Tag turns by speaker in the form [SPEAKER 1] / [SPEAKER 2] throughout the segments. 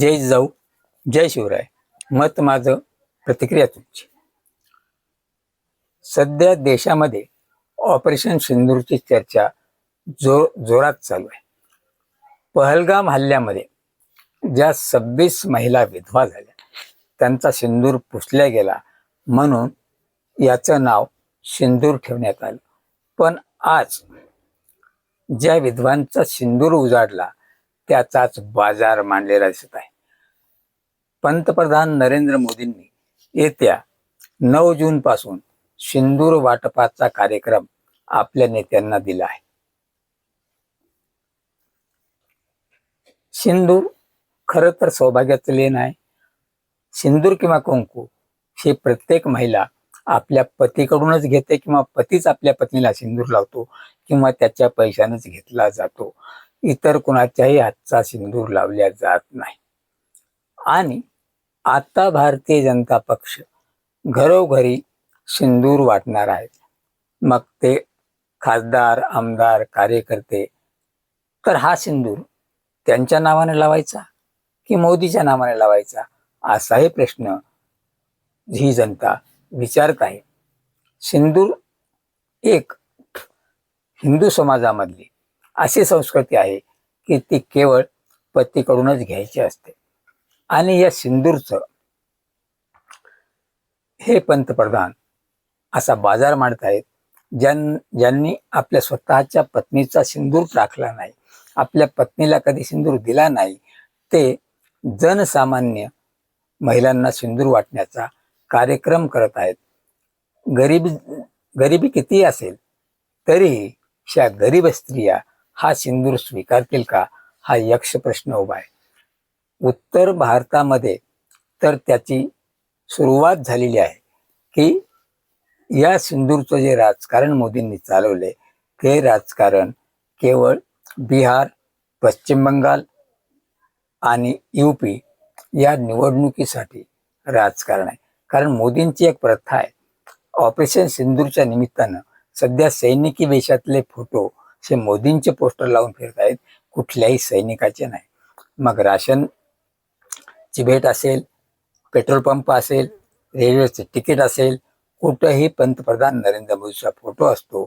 [SPEAKER 1] जय जाऊ जय शिवराय. मत माझं प्रतिक्रिया तुमची. सध्या देशामध्ये ऑपरेशन सिंदूरची चर्चा जो जोरात चालू आहे. पहलगाम हल्ल्यामध्ये ज्या सव्वीस महिला विधवा झाल्या त्यांचा सिंदूर पुसल्या गेला म्हणून याचं नाव सिंदूर ठेवण्यात आलं. पण आज ज्या विधवांचा सिंदूर उजाडला त्याचाच बाजार मांडलेला दिसत आहे. पंतप्रधान नरेंद्र मोदींनी येत्या नऊ जून पासून सिंदूर वाटपाचा कार्यक्रम आपल्या नेत्यांना दिला आहे. सिंदूर खरं तर सौभाग्याचं लेण आहे. सिंदूर किंवा कुंकू हे प्रत्येक महिला आपल्या पतीकडूनच घेते किंवा पतीच आपल्या पत्नीला सिंदूर लावतो किंवा त्याच्या पैशानेच घेतला जातो. इतर कुणाच्याही हातचा सिंदूर लावल्या जात नाही. आणि आता भारतीय जनता पक्ष घरोघरी सिंदूर वाटणार आहेत मग ते खासदार आमदार कार्यकर्ते तर हा सिंदूर त्यांच्या नावाने लावायचा की मोदीच्या नावाने लावायचा? असाही प्रश्न ही जनता विचारत आहे. सिंदूर एक हिंदू समाजामधली अशी संस्कृती आहे की ती केवळ पतीकडूनच घ्यायची असते. आणि या सिंदूरचं हे पंतप्रधान असा बाजार मांडत आहेत ज्यां ज्यांनी आपल्या स्वतःच्या पत्नीचा सिंदूर टाकला नाही आपल्या पत्नीला कधी सिंदूर दिला नाही ते जनसामान्य महिलांना सिंदूर वाटण्याचा कार्यक्रम करत आहेत. गरीब गरिबी किती असेल तरीही ह्या गरीब स्त्रिया हा सिंदूर स्वीकारतील का हा यक्ष प्रश्न उभा आहे. उत्तर भारतामध्ये तर त्याची सुरुवात झालेली आहे की या सिंदूरचं जे राजकारण मोदींनी चालवले ते राजकारण केवळ बिहार पश्चिम बंगाल आणि युपी या निवडणुकीसाठी राजकारण आहे. कारण मोदींची एक प्रथा आहे. ऑपरेशन सिंदूरच्या निमित्तानं सध्या सैनिकी वेशातले फोटो हे मोदींचे पोस्टर लावून फिरत आहेत कुठल्याही सैनिकाचे नाही. मग राशन ची भेट असेल पेट्रोल पंप असेल रेल्वेचे तिकीट असेल कुठंही पंतप्रधान नरेंद्र मोदीचा फोटो असतो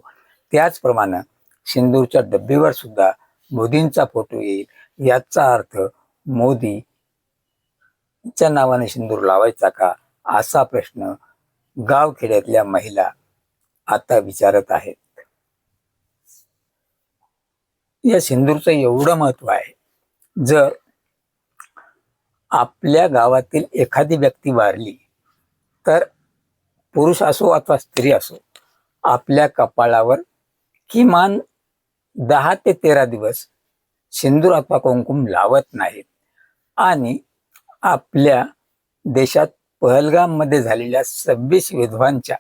[SPEAKER 1] त्याचप्रमाणे सिंदूरच्या डब्बीवर सुद्धा मोदींचा फोटो येईल. याचा अर्थ मोदी च्या नावाने सिंदूर लावायचा का? असा प्रश्न गावखेड्यातल्या महिला आता विचारत आहेत. या सिंदूरचं एवढं महत्त्व आहे जर आपल्या गावातील एखादी व्यक्ती वारली तर पुरुष असो अथवा स्त्री असो आपल्या कपाळावर किमान दहा ते तेरा दिवस सिंदूर अथवा कुंकुम लावत नाहीत. आणि आपल्या देशात पहलगाममध्ये झालेल्या सव्वीस विधवांच्या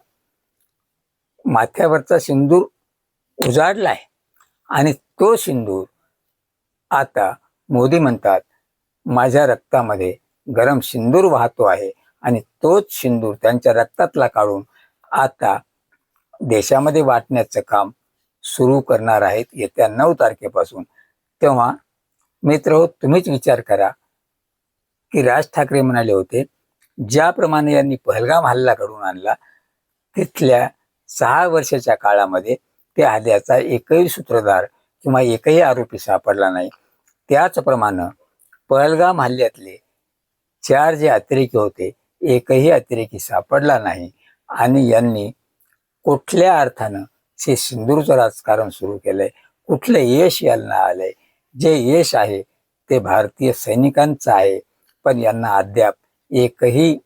[SPEAKER 1] माथ्यावरचा सिंदूर उजाडला आहे आणि तो सिंदूर आता मोदी म्हणतात माझ्या रक्तामध्ये गरम सिंदूर वाहतो आहे आणि तोच सिंदूर त्यांच्या रक्तातला काढून आता देशामध्ये वाटण्याचं काम सुरू करणार आहेत. येत्या नऊ तारखेपासून. तेव्हा मित्र हो तुम्हीच विचार करा की राज ठाकरे म्हणाले होते ज्याप्रमाणे यांनी पहलगाम हल्ला घडून आणला तिथल्या सहा वर्षाच्या काळामध्ये त्या हल्ल्याचा एकही सूत्रधार किंवा एकही आरोपी सापडला नाही. त्याचप्रमाणे पहलगाम हल्ल्यातले चार जे अतिरेकी होते एकही अतिरेकी सापडला नाही आणि यांनी कुठल्या अर्थानं हे सिंदूरचं राजकारण सुरू केलंय कुठलं यश यांना आलंय जे यश आहे ते भारतीय सैनिकांचं आहे पण यांना अद्याप एकही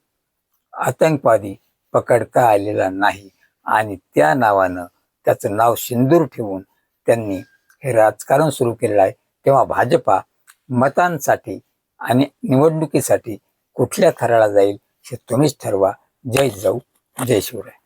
[SPEAKER 1] आतंकवादी पकडता आलेला नाही आणि त्या नावानं त्याचं नाव सिंदूर ठेवून त्यांनी हे राजकारण सुरू केलेलं आहे. तेव्हा भाजपा मतांसाठी आणि निवडणुकीसाठी कुठल्या थराला जाईल हे तुम्हीच ठरवा. जय जाऊ जय शिवराय.